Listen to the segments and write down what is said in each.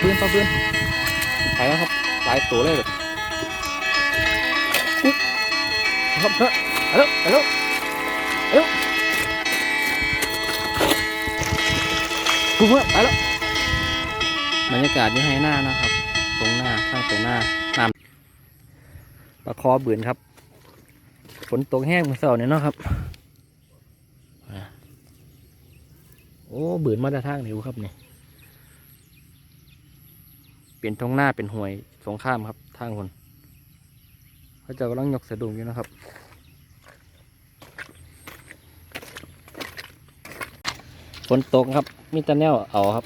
ปืนปลาปืนไปแล้วครับหลายตัวเลยเลยอุ๊ยครับเฮ้ยไปแล้วไปแล้วไปแล้วปุ๊บเพื่อนไปแล้วบรรยากาศยังให้หน้านะครับ ตรงหน้าข้างตรงหน้าน้ำปลาคอเบืนครับฝนตกแห้งเมื่อเช้าเนี่ยเนาะครับโอ้เบืนมาแต่ทางไหนวครับเนี่ย เป็นทงหน้าเป็นห่วยสงข้ามครับทางคนเขาเจะกำลังยกสะดุ้งอยู่นะครับฝนตกครับ มีแต่แนวเอาครับ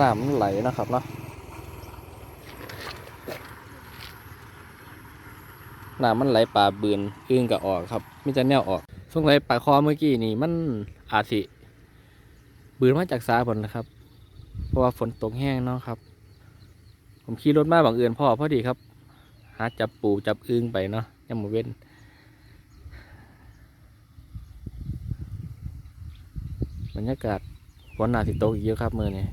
น้ำไหลนะครับเนาะน้ำมันไหลป่าบืนอึ้งก็ออกครับมิจะแนวออก สงสัยปลาคอเมื่อกี้นี่มันอาจสิบืนมาจากสาผลนะครับ เพราะว่าฝนตกแห้งเนาะครับ ผมขี่รถมาบังเอิญพ่อพอดีครับ หาจับปูจับอึ้งไปเนาะยังหมเว้นบรรยากาศฝนอาสิตกอีกเยอะครับมือนี้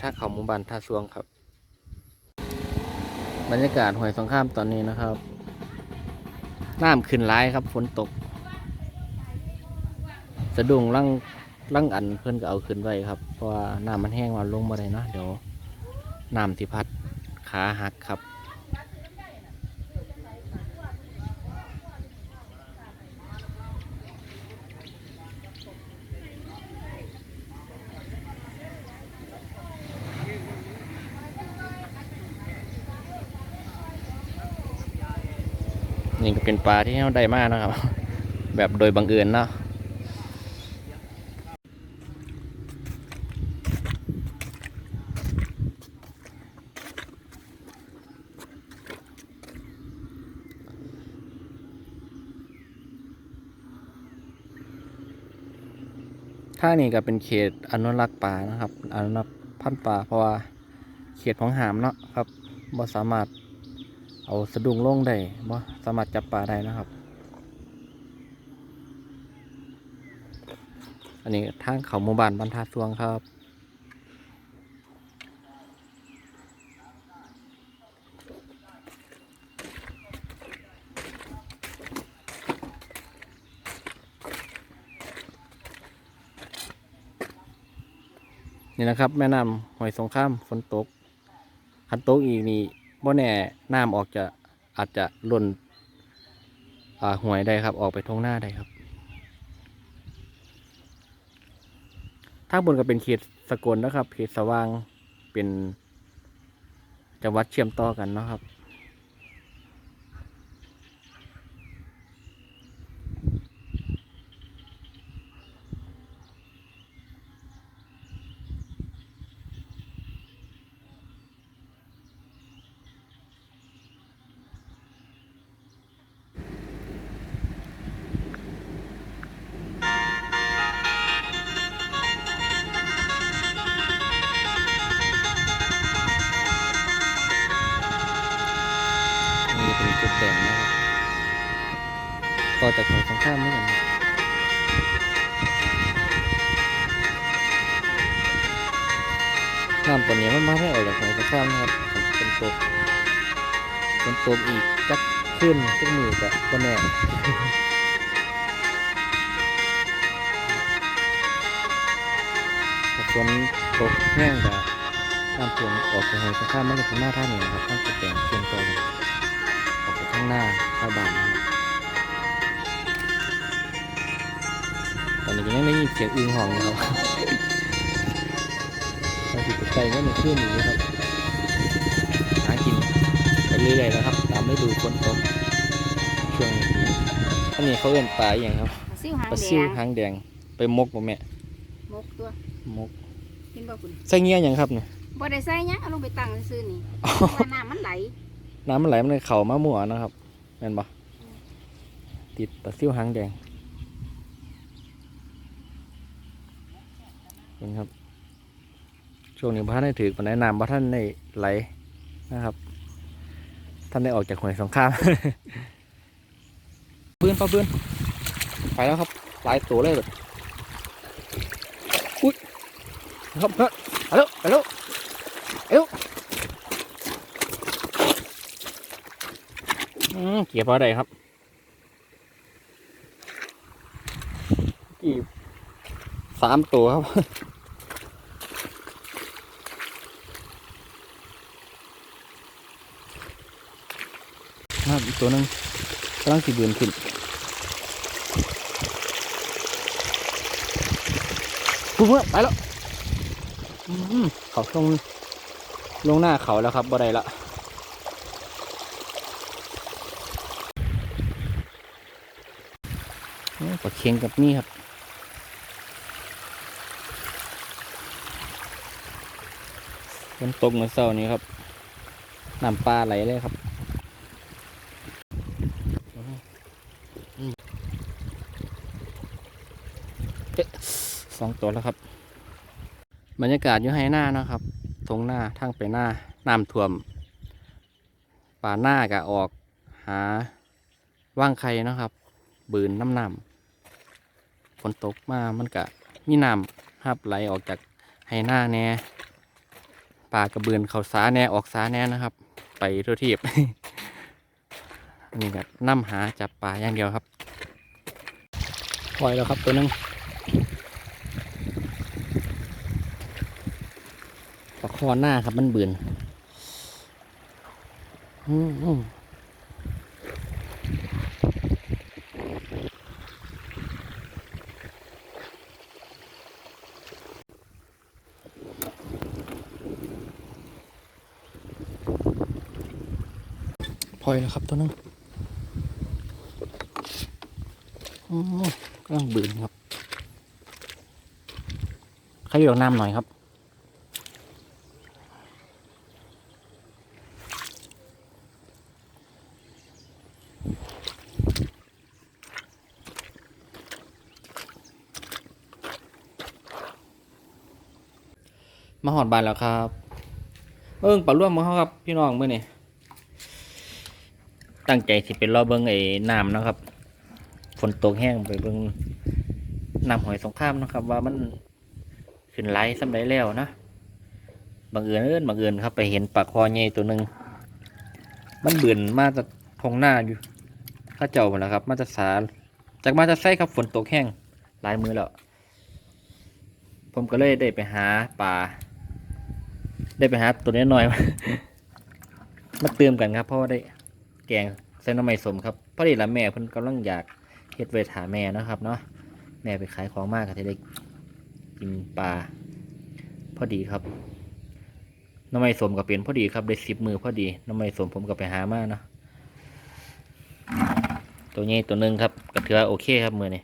ถ้าเขามู่บ้านท่าซวงครับ บรรยากาศห้วยสองข้ามตอนนี้นะครับ น้ำขึ้นร้ายครับฝนตก สะดุ้งร่างร่างอันเพื่อนก็เอาขึ้นไว้ครับ เพราะว่าน้ำมันแห้งมาลงมาเลยเนาะเดี๋ยวน้ำที่พัดขาหักครับ นี่ก็เป็นปลาที่เราได้มากนะครับ แบบโดยบังเอิญเนาะท่านี้ก็เป็นเขตอนุรักษ์ป่านะครับ อนุรักษ์พันธุ์ป่าเพราะว่าเขตของหามเนาะครับบ่สามารถ เอาสะดุ้งลงได้บ่สามารถจับปลาได้นะครับ อันนี้ทางเขาหมู่บ้านบรรทัดสวงครับนี่นะครับ แม่น้ำหอยสงข้ามฝนตกคันตกอีกนี่ บ่แน่น้ำออกจะอาจจะล้นห่วยได้ครับ ออกไปท้องหน้าได้ครับทางบนก็เป็นเขตสกลนะครับ เขตสว่างเป็นจังหวัดเชื่อมต่อกันเนาะครับ ต่อจากหอยสงข้ามนี่กันน้ำตัวนี้มันมาไม่ออกจากหอยสงข้ามนะครับฝนตกฝนตกอีกจักขึ้นจักมือกับก็แน่ฝนตกแห้งกับน้ำท่วมออกจากหอยสงข้ามมันก็คือหน้าท่าเหนือครับต้องจุดแดงเชื่อมต่อกันออกไปข้างหน้าข้าบ้านนะครับ นนี้ก็ยังได้ยินเสียงอึงหองอยู่ครับเราติดใจก็ในขึ้นอยู่นะครับหากินไปเรื่อยๆนะครับ ตามฤดูฝนตกช่วงนี้อันนี้เขาเอื้นปลาอหย่างครับซิ่วหางปลาแดซิวงหางแดงไปมกบ่แม่มกตัวมกกินบ่คุณใส่เงี้ยหยังครับเนี่ยบ่ได้ใส่หยังเอาลงไปตั้งซื่อๆนี่ว่าน้ำมันไหลน้ำมันไหลมันเลยเข่ามาหมัวนะครับแม่นบ่ติดปลาซิวหางแดง เห็นครับ ช่วงนี้พระท่านได้ถือปันไดน้ำพระท่านได้ไหลนะครับ ท่านได้ออกจากหวยสงครามปืนปลาปืนไปแล้วครับหลายตัวเลยแบบอุ้ยครับครับไปแล้วไปแล้วไปแล้วอืมเกี่ยวพอได้ครับกี่สามตัวครับ ครับอีก ตัวนึงกำลังสิเบือนขึ้นปุ๊บไปแล้วเขาลงลงหน้าเขาแล้วครับบ่ได้ละปลาเค็งกับนี่ครับฝนตกเมื่อเช้านี้ครับน้ำปลาไหลเลยครับ สอง ตัวแล้วครับ บรรยากาศอยู่ให้หน้านะครับตรงหน้าทางไปหน้าน้ำท่วม ป่าหน้ากะออกหาว่างไข่นะครับ บืนน้ำน้ำฝนตกมามันกะมีน้ำฮับไหลออกจากให้หน้าแน่ป่ากระเบือนเขาสาแน่ออกสาแน่นะครับ ไปทั่วทีบอันนี้ก็น้ำหาจับปลาอย่างเดียวครับปล่อยแล้วครับตัวหนึง ปลาคอหน้าครับมันเบือนอืมอืมพอยแล้วครับตัวนึงอืมกำลังเบือนครับ ใครอยู่น้ำหน่อยครับ มาหอดบานแล้วครับเอิ้งปลาร่วมมาเขาครับพี่น้องเมื่อนี่ตั้งใจสิเป็นรอเบิ้งไอ้น้ำนะครับฝนตกแห้งไปเบิ้งน้ำหอยสงครามนะครับ ว่ามันขึ้นไหลสำไรแล้วนะบังเอิญเอิ้นบังเอิญครับ ไปเห็นปลาคอใหญ่ตัวหนึ่งมันเบื่อนมาจากทงหน้าอยู่ข้าเจ้าหมดแล้วครับ มาจากสาจากมาจากไส้ครับฝนตกแห้งลายมือแล้วผมก็เลยได้ไปหาปลา ได้ไปหาตัวนี้หน่อย มาเติมกันครับ เพราะว่าได้แกงเส้นน้ำไม่สมครับพอดีละแม่เพิ่นกำลังอยากเฮ็ดเวทหาแม่นะครับเนาะแม่ไปขายของมากก็จะได้กินปลาพอดีครับน้ำไม่สมก็เป็นพอดีครับได้สิบมือพอดีน้ำไม่สมผมก็ไปหามาเนาะตัวนี้ตัวหนึ่งครับก็ถือโอเคครับมือนี่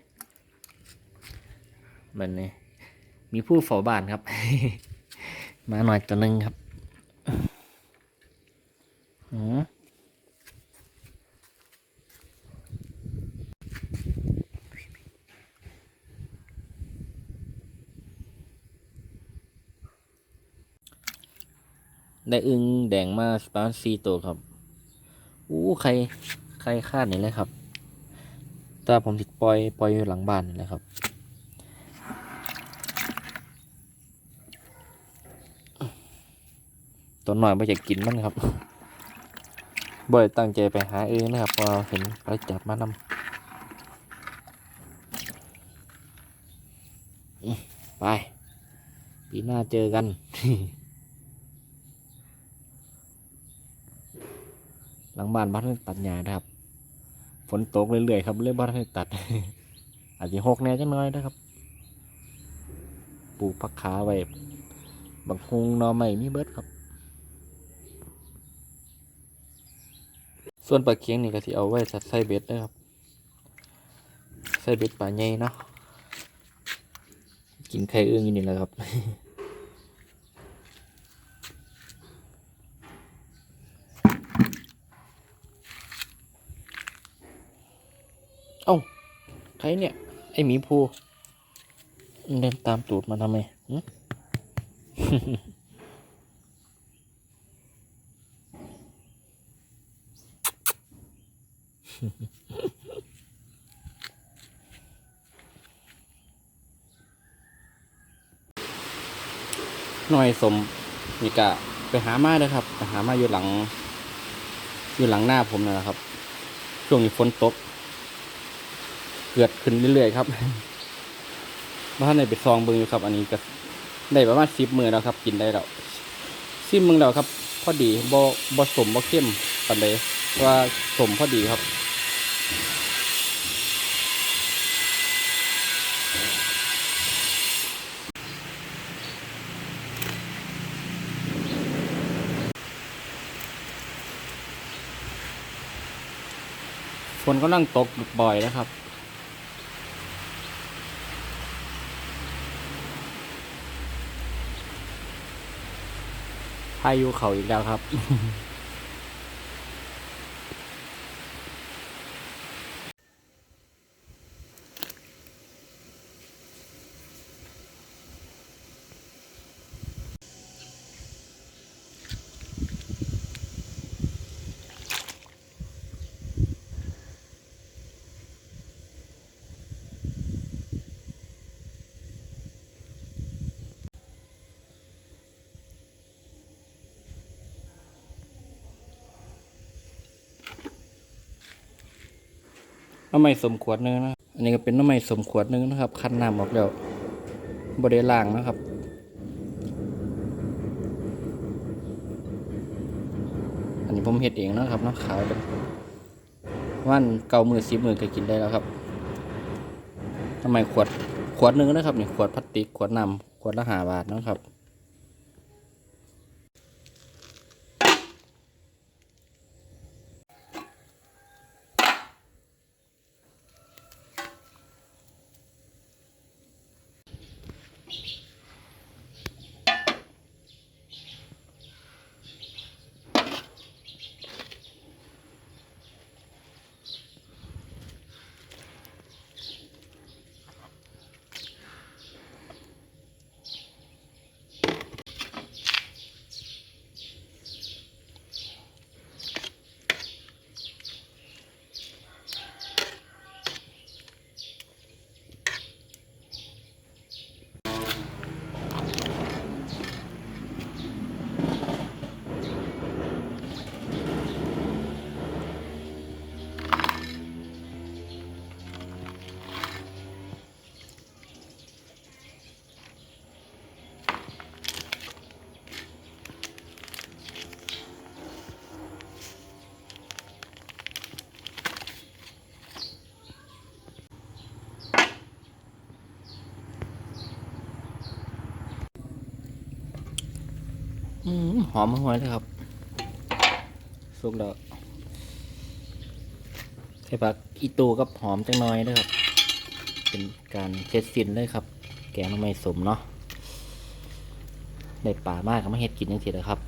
มันนี่มีผู้เฝ้าบ้านครับ มาหน่อยตัวหนึ่งครับอืมได้อึงแดงมาสประมาณสี่ตัวครับ อู้ใคร ใครคาดนี่เลยครับ แตาผมติดปล่อย ปล่อยอยู่หลังบ้านนี่แหละครับ ตัวหน่อยไม่อยากกินมันครับบ่อยตั้งใจไปหาเองนะครับพอเห็นเขาจับมานำอื้อไป ปีหน้าเจอกันหลังบ้านบ้านตัดหญ้านะครับ ฝนตกเรื่อยๆครับเลยบ้านตัด อาจจะหกแน่จังน้อยนะครับ ปลูกผักขาไว้บางคงนอใหม่มีเบิดครับ ส่วนปลาเคียงนี่ก็ที่เอาไว้สัดไส้เบ็ดนะครับไส้เบ็ดปลาใหญ่เนาะ กินไข่เอื้องอยู่นี่แหละครับ เอ้า ใครเนี่ย ไอหมีภูเดินตามตูดมาทำไม หน่อยสมนี่กะไปหามาเลยครับ ไปหามาอยู่หลัง อยู่หลังหน้าผมนะครับ ช่วงนี้ฝนตก เกิดขึ้นเรื่อยๆครับบ้านในไปซองเบิงอยู่ครับ อันนี้ก็ได้ประมาณสิบมือแล้วครับ กินได้แล้วสิบมือแล้วครับ พอดีบ่บ่สมบ่เข้มปันเลยว่าสมพอดีครับ นก็นั่งตกบ่อยนะครับ พายุเขาอีกแล้วครับ น้ำไม่สมขวดหนึงนะ อันนี้ก็เป็นน้ำไม่สมขวดหนึงนะครับ คั้นน้ำออกแล้วบริล่างนะครับอันนี้ผมเฮ็ดเองนะครับนะขายเป็นวันเก้ามือสิบมือก็กินได้แล้วครับทำไมขวดขวดหนึงนะครับนี่ขวดพลาสติกขวดน้ำขวดละห้าบาทนะครับ อืม หอมหวยเลยครับ สุกแล้วใส่ผักอีตูกับหอมจังน้อยนะครับ เป็นการเสร็จสิ้นเลยครับ แกงไม่สมเนาะได้ป่ามากก็ไม่เห็ดกินยังซี่แหลยครับ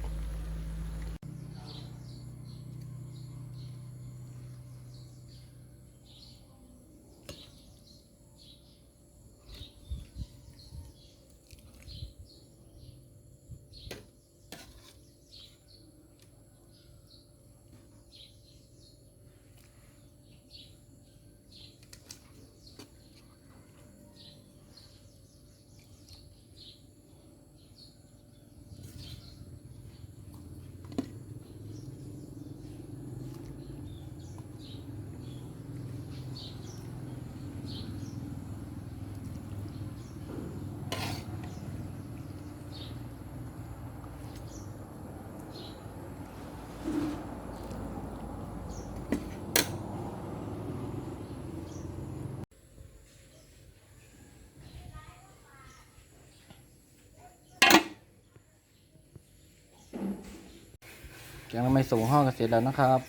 แกงน้ำไม่ส่งห้องกันเสร็จแล้วนะครับ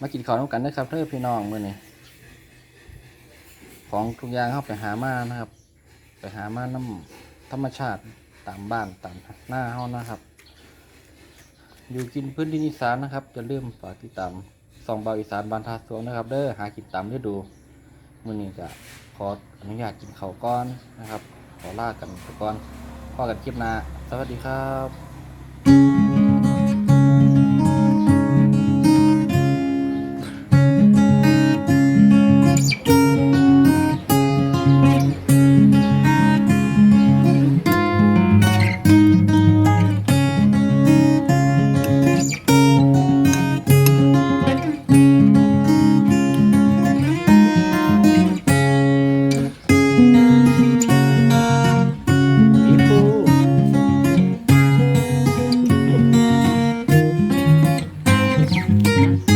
มากินข้าวน้ำกันนะครับเพื่อพี่น้องมื่อนี้ของทุกอย่างเข้าไปหามานะครับ ไปหามาน้ำธรรมชาติตามบ้านตามหน้าเฮานะครับ อยู่กินพื้นที่อีสานนะครับจะเริ่มฝากติดตามสองเบาอีสานบานทาสวงนะครับ เด้อหากินตามได้ดูมื่อนี้จะขออนุญาตกินข้าวก้อนนะครับ ขอลากันไปก่อนพอกันคลิปหน้าสวัสดีครับ business.